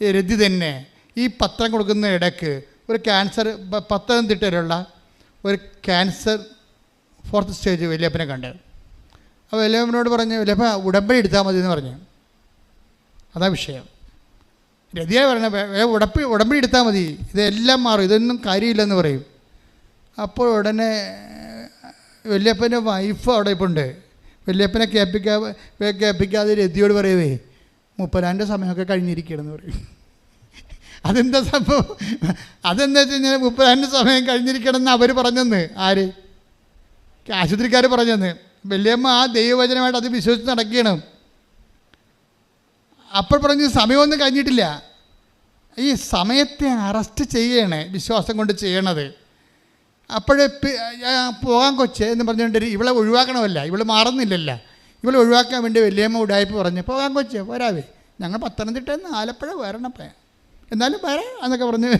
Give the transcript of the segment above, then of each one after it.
രതി തന്നെ ഈ പത്രം കൊടുക്കുന്ന ഇടയ്ക്ക് ഒരു ക്യാൻസർ പത്തനംതിട്ടയിലുള്ള ഒരു ക്യാൻസർ ഫോർത്ത് സ്റ്റേജ് വലിയപ്പനെ കണ്ടത് അപ്പോൾ വലിയപ്പനോട് പറഞ്ഞു വലിയപ്പ ഉടമ്പടി എടുത്താൽ മതി എന്ന് പറഞ്ഞു. അതാ വിഷയം. രതിയായി പറഞ്ഞ ഉടപ്പ് ഉടമ്പടി എടുത്താൽ മതി. ഇതെല്ലാം മാറും. ഇതൊന്നും കാര്യമില്ലെന്ന് പറയും. അപ്പോൾ ഉടനെ വല്യപ്പന്റെ വൈഫ് അവിടെ ഇപ്പോൾ ഉണ്ട് വല്യപ്പനെ കേൾപ്പിക്കാ കേൾപ്പിക്കാതെ രതിയോട് പറയുവേ മുപ്പതാന്റെ സമയമൊക്കെ കഴിഞ്ഞിരിക്കണമെന്ന് പറയും. അതെന്താ സംഭവം? അതെന്താ വെച്ച് കഴിഞ്ഞാൽ മുപ്പതാന്റെ സമയം കഴിഞ്ഞിരിക്കണമെന്ന് അവർ പറഞ്ഞെന്ന്. ആര്? ആശുപത്രിക്കാർ പറഞ്ഞെന്ന്. വലിയമ്മ ആ ദൈവവചനമായിട്ട് അത് വിശ്വസിച്ച് നടക്കണം അപ്പോൾ പറഞ്ഞ് സമയമൊന്നും കഴിഞ്ഞിട്ടില്ല. ഈ സമയത്തെ അറസ്റ്റ് ചെയ്യണേ വിശ്വാസം കൊണ്ട് ചെയ്യണത്. അപ്പോഴേ പോകാൻ കൊച്ചേ എന്ന് പറഞ്ഞുകൊണ്ട് ഇവളെ ഒഴിവാക്കണമല്ല. ഇവൾ മാറുന്നില്ലല്ല. ഇവളെ ഒഴിവാക്കാൻ വേണ്ടി വലിയമ്മ ഉടായ്പ പറഞ്ഞ് പോകാൻ കൊച്ചേ പോരാവേ. ഞങ്ങൾ പത്തനംതിട്ടയിൽ നിന്ന് ആലപ്പുഴ വരണപ്പേ. എന്നാലും വരാം എന്നൊക്കെ പറഞ്ഞ്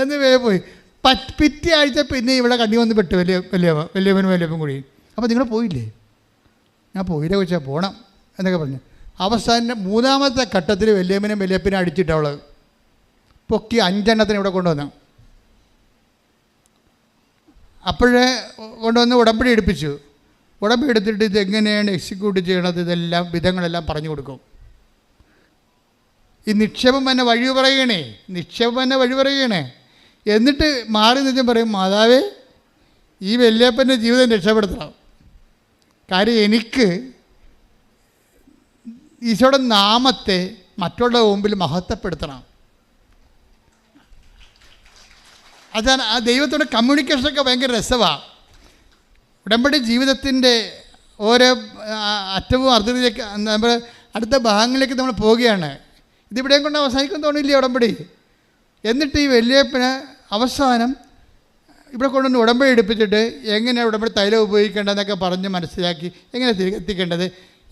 എന്ന് വേഗം പോയി. പറ്റ് പിറ്റേ ആഴ്ച പിന്നെ ഇവിടെ കണ്ണി വന്ന് പെട്ടു വലിയ വലിയ വലിയവനും വലിയപ്പൻ കൂടി. അപ്പോൾ നിങ്ങൾ പോയില്ലേ? ഞാൻ പോയില്ല കൊച്ചാ പോകണം എന്നൊക്കെ പറഞ്ഞു. അവസാനം മൂന്നാമത്തെ ഘട്ടത്തിൽ വലിയമ്മനും വലിയപ്പനും അടിച്ചിട്ട് അവൾ പൊക്കി അഞ്ചെണ്ണത്തിന് ഇവിടെ കൊണ്ടുവന്നു. അപ്പോഴേ കൊണ്ടുവന്ന് ഉടമ്പടി എടുപ്പിച്ചു. ഉടമ്പടി എടുത്തിട്ട് ഇത് എങ്ങനെയാണ് എക്സിക്യൂട്ട് ചെയ്യണത്? ഇതെല്ലാം വിധങ്ങളെല്ലാം പറഞ്ഞു കൊടുക്കും. ഈ നിക്ഷേപം തന്നെ വഴി പറയണേ നിക്ഷേപം തന്നെ വഴി പറയണേ എന്നിട്ട് മാറി നിന്നും പറയും മാതാവേ ഈ വല്യപ്പന്റെ ജീവിതം രക്ഷപ്പെടുത്തണം. കാര്യം എനിക്ക് ഈശോയുടെ നാമത്തെ മറ്റുള്ള മുമ്പിൽ മഹത്വപ്പെടുത്തണം. അതാണ് ആ ദൈവത്തോടെ കമ്മ്യൂണിക്കേഷനൊക്കെ ഭയങ്കര രസമാണ് ഉടമ്പടി ജീവിതത്തിന്റെ ഓരോ അറ്റവും അർദ്ധത്തിലേക്ക് നമ്മൾ അടുത്ത ഭാഗങ്ങളിലേക്ക് നമ്മൾ പോവുകയാണ്. ഇതിവിടെയും കൊണ്ട് അവസാനിക്കും തോന്നില്ലേ ഉടമ്പടി? എന്നിട്ട് ഈ വലിയപ്പന് അവസാനം ഇവിടെ കൊണ്ടുവന്ന് ഉടമ്പടി എടുപ്പിച്ചിട്ട് എങ്ങനെയാണ് ഉടമ്പടി തൈലം ഉപയോഗിക്കേണ്ടതെന്നൊക്കെ പറഞ്ഞ് മനസ്സിലാക്കി എങ്ങനെ എത്തിക്കേണ്ടത്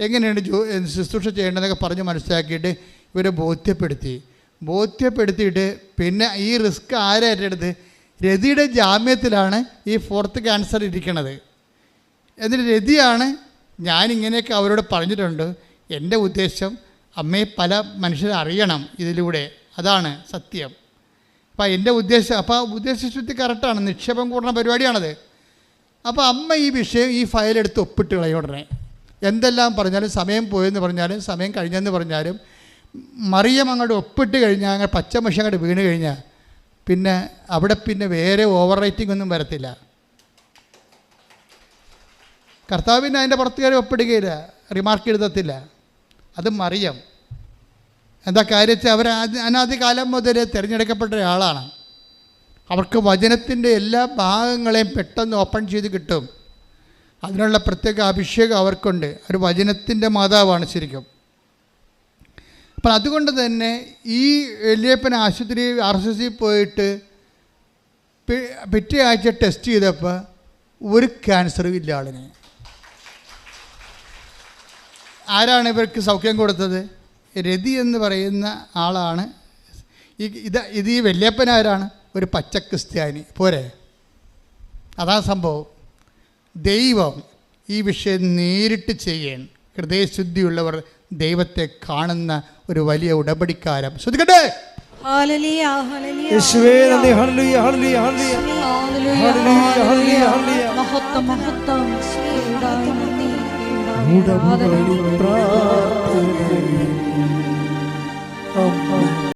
എങ്ങനെയാണ് ജോ ശുശ്രൂഷ ചെയ്യേണ്ടതെന്നൊക്കെ പറഞ്ഞ് മനസ്സിലാക്കിയിട്ട് ഇവരെ ബോധ്യപ്പെടുത്തി. ബോധ്യപ്പെടുത്തിയിട്ട് പിന്നെ ഈ റിസ്ക് ആരാ ഏറ്റെടുത്ത് രതിയുടെ ജാമ്യത്തിലാണ് ഈ ഫോർത്ത് ക്യാൻസർ ഇരിക്കണത്. എന്നിട്ട് രതിയാണ് ഞാനിങ്ങനെയൊക്കെ അവരോട് പറഞ്ഞിട്ടുണ്ട്. എന്റെ ഉദ്ദേശം അമ്മയെ പല മനുഷ്യരെ അറിയണം ഇതിലൂടെ. അതാണ് സത്യം. അപ്പോൾ എന്റെ ഉദ്ദേശം അപ്പോൾ ഉദ്ദേശശുദ്ധി കറക്റ്റാണ്. നിക്ഷേപം കൂടുന്ന പരിപാടിയാണത്. അപ്പോൾ അമ്മ ഈ വിഷയം ഈ ഫയലെടുത്ത് ഒപ്പിട്ട് കളയും ഉടനെ. എന്തെല്ലാം പറഞ്ഞാലും സമയം പോയെന്ന് പറഞ്ഞാലും സമയം കഴിഞ്ഞെന്ന് പറഞ്ഞാലും മറിയം അങ്ങോട്ട് ഒപ്പിട്ട് കഴിഞ്ഞാൽ അങ്ങനെ പച്ചമഷി അങ്ങോട്ട് വീണ് കഴിഞ്ഞാൽ പിന്നെ അവിടെ പിന്നെ വേറെ ഓവർ റൈറ്റിംഗ് ഒന്നും വരത്തില്ല. കർത്താവിന് അതിന്റെ പുറത്തുകാരെ ഒപ്പിടുകയില്ല. റിമാർക്ക് എഴുതത്തില്ല. അത് മറിയം എന്താ കാര്യത്തിൽ അവർ അനാദികാലം മുതൽ തിരഞ്ഞെടുക്കപ്പെട്ട ഒരാളാണ്. അവർക്ക് വചനത്തിന്റെ എല്ലാ ഭാഗങ്ങളെയും പെട്ടെന്ന് ഓപ്പൺ ചെയ്ത് കിട്ടും. അതിനുള്ള പ്രത്യേക അഭിഷേകം അവർക്കുണ്ട്. ഒരു വചനത്തിന്റെ മാതാവാണ് ശരിക്കും. അപ്പം അതുകൊണ്ട് തന്നെ ഈ വലിയപ്പൻ ആശുപത്രി ആർ എസ് എസിൽ പോയിട്ട് പിറ്റേ ആഴ്ച ടെസ്റ്റ് ചെയ്തപ്പോൾ ഒരു ക്യാൻസറും ഇല്ല ആളിന്. ആരാണ് ഇവർക്ക് സൗഖ്യം കൊടുത്തത്? രതി എന്ന് പറയുന്ന ആളാണ്. ഈ ഇത് ഇത് ഈ വല്യപ്പൻ ആരാണ്? ഒരു പച്ച ക്രിസ്ത്യാനി പോരെ. അതാ സംഭവം. ദൈവം ഈ വിഷയം നേരിട്ട് ചെയ്യാൻ ഹൃദയശുദ്ധിയുള്ളവർ ദൈവത്തെ കാണുന്ന ഒരു വലിയ ഉടമ്പടിക്കാരം ശ്രദ്ധിക്കട്ടെ. ഹല്ലേലൂയ, ഹല്ലേലൂയ, യേശുവേ നന്ദി. ഹല്ലേലൂയ ഹല്ലേലൂയ ഹല്ലേലൂയ ഹല്ലേലൂയ, ഹല്ലേലൂയ, ഹല്ലേലൂയ. ഹല്ലേലൂയ. മഹത്വം മഹത്വം. ഈടായി നന്ദി, ഉടമ്പടി പ്രാർത്ഥനയിൽ അമ്മ